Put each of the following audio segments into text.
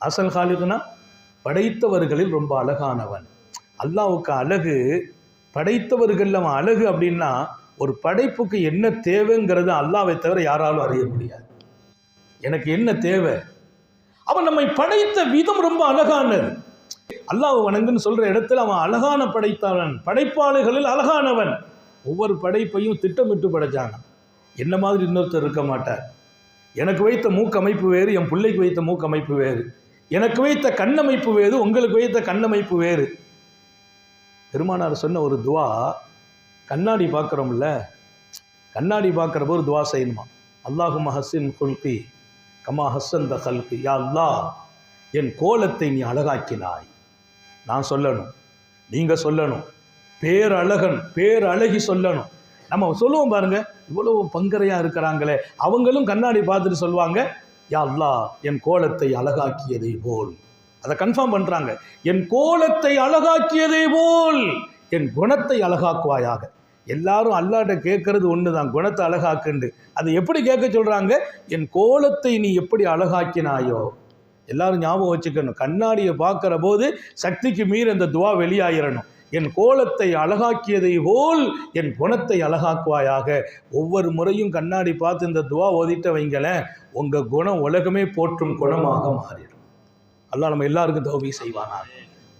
அசல் ஹாலிகுனா படைத்தவர்களில் ரொம்ப அழகானவன். அல்லாவுக்கு அழகு படைத்தவர்கள் அவன் அழகு அப்படின்னா ஒரு படைப்புக்கு என்ன தேவைங்கிறது அல்லாவை தவிர யாராலும் அறிய முடியாது. எனக்கு என்ன தேவை? அவன் நம்மை படைத்த விதம் ரொம்ப அழகானது. அல்லாஹ் வணங்குன்னு சொல்ற இடத்துல அவன் அழகான படைத்தவன் படைப்பாளர்களில் அழகானவன். ஒவ்வொரு படைப்பையும் திட்டமிட்டு படைச்சாங்க என்ன மாதிரி இன்னொருத்தர் இருக்க மாட்டார்? எனக்கு வைத்த மூக்கமைப்பு வேறு என் பிள்ளைக்கு வைத்த மூக்கமைப்பு வேறு. எனக்கு வைத்த கண்ணமைப்பு வேறு உங்களுக்கு வைத்த கண்ணமைப்பு வேறு. பெருமானார் சொன்ன ஒரு துவா கண்ணாடி பார்க்குறோம்ல கண்ணாடி பார்க்குறப்போ ஒரு துவா செய்யணுமா? அல்லாஹு ஹஸ்ஸின் குல்கி கமா ஹசந்த கல்கி யா அல்லாஹ் என் கோலத்தை நீ அழகாக்கினாய். நான் சொல்லணும் நீங்கள் சொல்லணும் பேரழகன் பேரழகி சொல்லணும். நம்ம சொல்லுவோம் பாருங்க இவ்வளவு பங்கரையாக இருக்கிறாங்களே அவங்களும் கண்ணாடி பார்த்துட்டு சொல்லுவாங்க யா அல்லாஹ் என் கோலத்தை அழகாக்கியதை போல். அதை கன்ஃபார்ம் பண்ணுறாங்க என் கோலத்தை அழகாக்கியதை போல். என் குணத்தை அழகாக்குவாயாக. எல்லாரும் அல்லாட்ட கேட்கறது ஒன்று தான் குணத்தை அழகாக்குண்டு. அதை எப்படி கேட்க சொல்கிறாங்க என் கோலத்தை நீ எப்படி அழகாக்கினாயோ. எல்லாரும் ஞாபகம் வச்சுக்கணும். கண்ணாடியை பார்க்குற போது சக்திக்கு மீறி அந்த துவா வெளியாயிரணும். என் கோலத்தை அழகாக்கியதை போல் என் குணத்தை அழகாக்குவாயாக. ஒவ்வொரு முறையும் கண்ணாடி பார்த்து இந்த துவா ஓதிட்ட வைங்களேன் உங்கள் குணம் உலகமே போற்றும் குணமாக மாறிடும். அல்லா நம்ம எல்லாருக்கும் தௌபி செய்வானாக.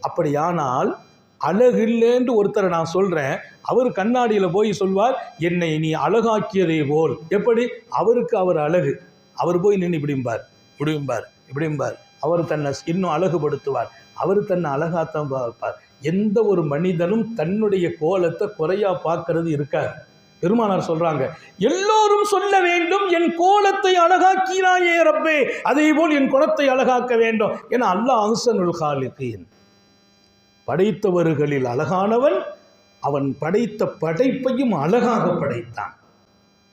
அப்படியானால் அழகில்லேன்று ஒருத்தரை நான் சொல்கிறேன் அவர் கண்ணாடியில் போய் சொல்வார் என்னை நீ அழகாக்கியதை போல். எப்படி? அவருக்கு அவர் அழகு. அவர் போய் நின்று இப்படிம்பார் இப்படிம்பார் இப்படிம்பார். அவர் தன்னை இன்னும் அழகுபடுத்துவார். அவர் தன்னை அழகாத்தான் பார்ப்பார். எந்த ஒரு மனிதனும் தன்னுடைய கோலத்தை குறையா பார்க்கறது இருக்காது. பெருமானார் சொல்றாங்க எல்லோரும் சொல்ல வேண்டும் என் கோலத்தை அழகாக்கினாயே ரப்பே அதே போல் என் குணத்தை அழகாக்க வேண்டும் என அல்லாஹ் அஹ்சனுல் காலிகீன். படைத்தவர்களில் அழகானவன் அவன் படைத்த படைப்பையும் அழகாக படைத்தான்.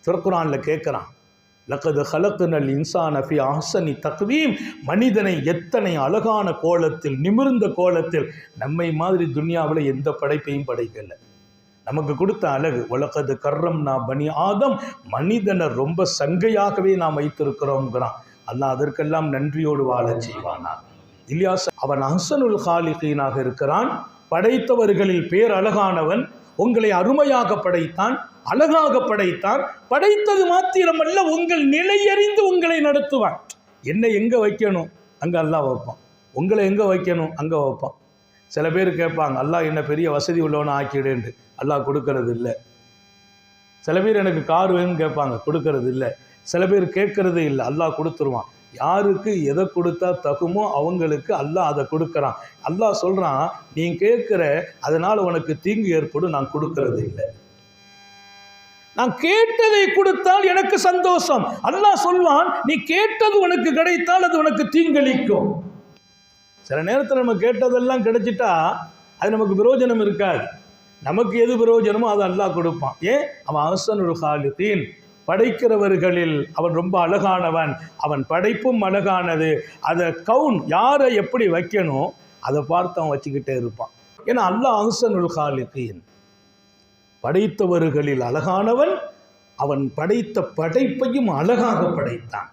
திருக்குறான்ல கேட்குறான் லக்கது ஹலக்குனல் இன்சான் அஃபி ஆசனி தக்வீம். மனிதனை எத்தனை அழகான கோலத்தில் நிமிர்ந்த கோலத்தில் நம்மை மாதிரி துனியாவில் எந்த படைப்பையும் படைக்கல. நமக்கு கொடுத்த அழகு உலகது கர்ரம் நான் பனி ஆதம் மனிதனை ரொம்ப சங்கையாகவே நாம் வைத்திருக்கிறோங்கிறான் அல்லாஹ் அதற்கெல்லாம் நன்றியோடு வாழ செய்வானா? இல்லையா அவன் அஹ்சனுல் ஹாலிகீனாக இருக்கிறான். படைத்தவர்களில் பேர் அழகானவன் உங்களை அருமையாக படைத்தான். அழகாக படைத்தான். படைத்தது மாத்திரமல்ல உங்கள் நிலையறிந்து உங்களை நடத்துவான். என்னை எங்கே வைக்கணும்? அங்கே அல்லா வைப்பான். உங்களை எங்கே வைக்கணும்? அங்கே வைப்பான். சில பேர் கேட்பாங்க அல்லாஹ் என்ன பெரிய வசதி உள்ளவனை ஆக்கிடுன்னு. அல்லாஹ் கொடுக்கறது இல்லை. சில பேர் எனக்கு கார் வேணும்னு கேட்பாங்க கொடுக்கறது இல்லை. சில பேர் கேட்கறதே இல்லை அல்லாஹ் கொடுத்துருவான். யாருக்கு எதை கொடுத்தா தகுமோ அவங்களுக்கு அல்லாஹ் அதை கொடுக்குறான். அல்லாஹ் சொல்கிறான் நீ கேட்குற அதனால் உனக்கு தீங்கு ஏற்படும் நான் கொடுக்கறது இல்லை. நான் கேட்டதை கொடுத்தால் எனக்கு சந்தோஷம். அல்லாஹ் சொல்வான் நீ கேட்டது உனக்கு கிடைத்தால் அது உனக்கு தீங்களிக்கும் சில நேரத்தில் நம்ம கேட்டதெல்லாம் கிடைச்சிட்டா அது நமக்கு பிரயோஜனம் இருக்காது. நமக்கு எது பிரயோஜனமோ அதை அல்லாஹ் கொடுப்பான். ஏன்? அவன் அவசனுல் ஹாலிதீன். படைக்கிறவர்களில் அவன் ரொம்ப அழகானவன். அவன் படைப்பும் அழகானது. அதை கவுன் யாரை எப்படி வைக்கணும் அதை பார்த்து அவன் வச்சுக்கிட்டே இருப்பான். ஏன்னா அல்லாஹ் அஹ்சனுல் ஹாலிதீன். படைத்தவர்களில் அழகானவன் அவன் படைத்த படைப்பையும் அழகாக படைத்தான்.